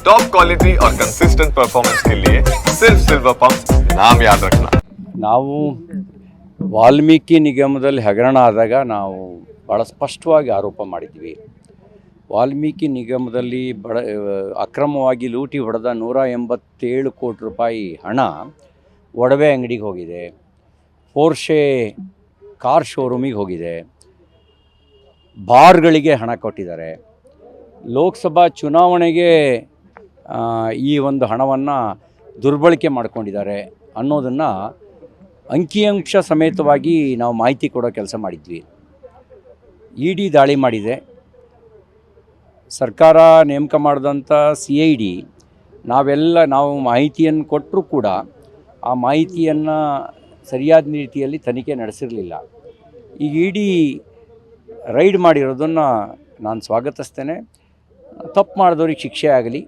Top quality और consistent performance के लिए सिर्फ सिल्वर पंप नाम याद रखना ನಾವು ವಾಲ್ಮೀಕಿ ನಿಗಮದಲ್ಲಿ ಹಗರಣ ಆದಾಗ ನಾವು ಭಾಳ ಸ್ಪಷ್ಟವಾಗಿ ಆರೋಪ ಮಾಡಿದ್ವಿ ವಾಲ್ಮೀಕಿ ನಿಗಮದಲ್ಲಿ ಬಡ ಅಕ್ರಮವಾಗಿ ಲೂಟಿ ಹೊಡೆದ ನೂರ ಎಂಬತ್ತೇಳು ಕೋಟಿ ರೂಪಾಯಿ ಹಣ ಒಡವೆ ಅಂಗಡಿಗೆ ಹೋಗಿದೆ ಪೋರ್ಷೆ ಕಾರ್ ಶೋರೂಮಿಗೆ ಹೋಗಿದೆ ಬಾರ್ಗಳಿಗೆ ಹಣ ಕೊಟ್ಟಿದ್ದಾರೆ ಲೋಕಸಭಾ ಚುನಾವಣೆಗೆ ಆ, ಈ ಒಂದು ಹಣವನ್ನು ದುರ್ಬಳಕೆ ಮಾಡ್ಕೊಂಡಿದ್ದಾರೆ ಅನ್ನೋದನ್ನು ಅಂಕಿಅಂಶ ಸಮೇತವಾಗಿ ನಾವು ಮಾಹಿತಿ ಕೊಡೋ ಕೆಲಸ ಮಾಡಿದ್ವಿ. ಇ ಡಿ ದಾಳಿ ಮಾಡಿದೆ. ಸರ್ಕಾರ ನೇಮಕ ಮಾಡಿದಂಥ ಸಿ ಐ ಡಿ ನಾವೆಲ್ಲ ನಾವು ಮಾಹಿತಿಯನ್ನು ಕೊಟ್ಟರೂ ಕೂಡ ಆ ಮಾಹಿತಿಯನ್ನು ಸರಿಯಾದ ರೀತಿಯಲ್ಲಿ ತನಿಖೆ ನಡೆಸಿರಲಿಲ್ಲ. ಈಗ ಡಿ ರೈಡ್ ಮಾಡಿರೋದನ್ನು ನಾನು ಸ್ವಾಗತಿಸ್ತೇನೆ. ತಪ್ಪು ಮಾಡಿದವ್ರಿಗೆ ಶಿಕ್ಷೆ ಆಗಲಿ.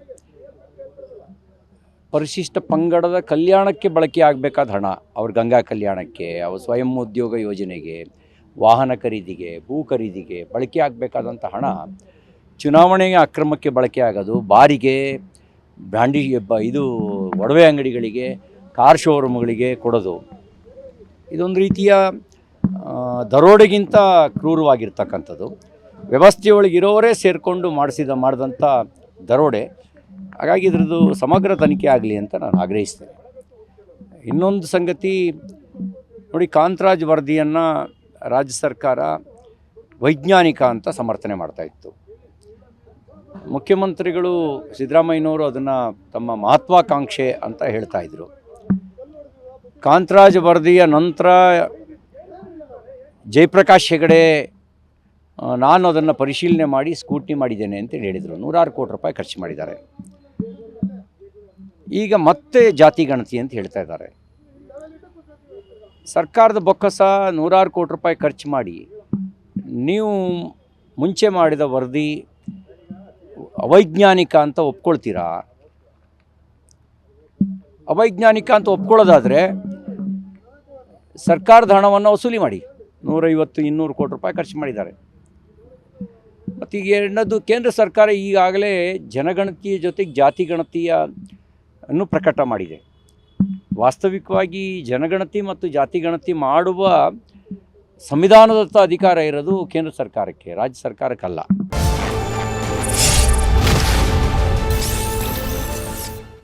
ಪರಿಶಿಷ್ಟ ಪಂಗಡದ ಕಲ್ಯಾಣಕ್ಕೆ ಬಳಕೆ ಆಗಬೇಕಾದ ಹಣ. ಅವ್ರ ಗಂಗಾ ಕಲ್ಯಾಣಕ್ಕೆ, ಅವ್ರ ಸ್ವಯಂ ಉದ್ಯೋಗ ಯೋಜನೆಗೆ, ವಾಹನ ಖರೀದಿಗೆ, ಭೂ ಖರೀದಿಗೆ ಬಳಕೆ ಆಗಬೇಕಾದಂಥ ಹಣ ಚುನಾವಣೆಗೆ ಅಕ್ರಮಕ್ಕೆ ಬಳಕೆ ಆಗೋದು ಬಾರಿಗೆ ಬ್ರ್ಯಾಂಡಿ ಇದು ಒಡವೆ ಅಂಗಡಿಗಳಿಗೆ, ಕಾರ್ ಶೋರೂಮ್ಗಳಿಗೆ ಕೊಡೋದು. ಇದೊಂದು ರೀತಿಯ ದರೋಡೆಗಿಂತ ಕ್ರೂರವಾಗಿರ್ತಕ್ಕಂಥದ್ದು. ವ್ಯವಸ್ಥೆಯೊಳಗಿರೋರೇ ಸೇರಿಕೊಂಡು ಮಾಡಿಸಿದ, ಮಾಡಿದಂಥ ದರೋಡೆ. ಹಾಗಾಗಿ ಇದರದ್ದು ಸಮಗ್ರ ತನಿಖೆ ಆಗಲಿ ಅಂತ ನಾನು ಆಗ್ರಹಿಸ್ತೇನೆ. ಇನ್ನೊಂದು ಸಂಗತಿ, ನೋಡಿ ಕಾಂತರಾಜ್ ವರದಿಯನ್ನು ರಾಜ್ಯ ಸರ್ಕಾರ ವೈಜ್ಞಾನಿಕ ಅಂತ ಸಮರ್ಥನೆ ಮಾಡ್ತಾ ಇತ್ತು. ಮುಖ್ಯಮಂತ್ರಿಗಳು ಸಿದ್ದರಾಮಯ್ಯನವರು ಅದನ್ನು ತಮ್ಮ ಮಹತ್ವಾಕಾಂಕ್ಷೆ ಅಂತ ಹೇಳ್ತಾ ಇದ್ರು. ಕಾಂತರಾಜ್ ವರದಿಯ ನಂತರ ಜಯಪ್ರಕಾಶ್ ಹೆಗಡೆ ನಾನು ಅದನ್ನು ಪರಿಶೀಲನೆ ಮಾಡಿ ಸ್ಕೂಟ್ನಿ ಮಾಡಿದ್ದೇನೆ ಅಂತೇಳಿ ಹೇಳಿದರು. ನೂರಾರು ಕೋಟಿ ರೂಪಾಯಿ ಖರ್ಚು ಮಾಡಿದ್ದಾರೆ. ಈಗ ಮತ್ತೆ ಜಾತಿ ಗಣತಿ ಅಂತ ಹೇಳ್ತಾ ಇದ್ದಾರೆ. ಸರ್ಕಾರದ ಬೊಕ್ಕಸ ನೂರಾರು ಕೋಟಿ ರೂಪಾಯಿ ಖರ್ಚು ಮಾಡಿ, ನೀವು ಮುಂಚೆ ಮಾಡಿದ ವರದಿ ಅವೈಜ್ಞಾನಿಕ ಅಂತ ಒಪ್ಕೊಳ್ತೀರಾ? ಅವೈಜ್ಞಾನಿಕ ಅಂತ ಒಪ್ಕೊಳ್ಳೋದಾದರೆ ಸರ್ಕಾರದ ಹಣವನ್ನು ವಸೂಲಿ ಮಾಡಿ, ನೂರೈವತ್ತು, ಇನ್ನೂರು ಕೋಟಿ ರೂಪಾಯಿ ಖರ್ಚು ಮಾಡಿದ್ದಾರೆ. ಮತ್ತು ಈಗ ಎರಡನೇದು ಕೇಂದ್ರ ಸರ್ಕಾರ ಈಗಾಗಲೇ ಜನಗಣತಿಯ ಜೊತೆಗೆ ಜಾತಿ ಗಣತಿಯ ಅನ್ನು ಪ್ರಕಟ ಮಾಡಿದೆ. ವಾಸ್ತವಿಕವಾಗಿ ಜನಗಣತಿ ಮತ್ತು ಜಾತಿ ಗಣತಿ ಮಾಡುವ ಸಂವಿಧಾನದತ್ತ ಅಧಿಕಾರ ಇರೋದು ಕೇಂದ್ರ ಸರ್ಕಾರಕ್ಕೆ, ರಾಜ್ಯ ಸರ್ಕಾರಕ್ಕಲ್ಲ.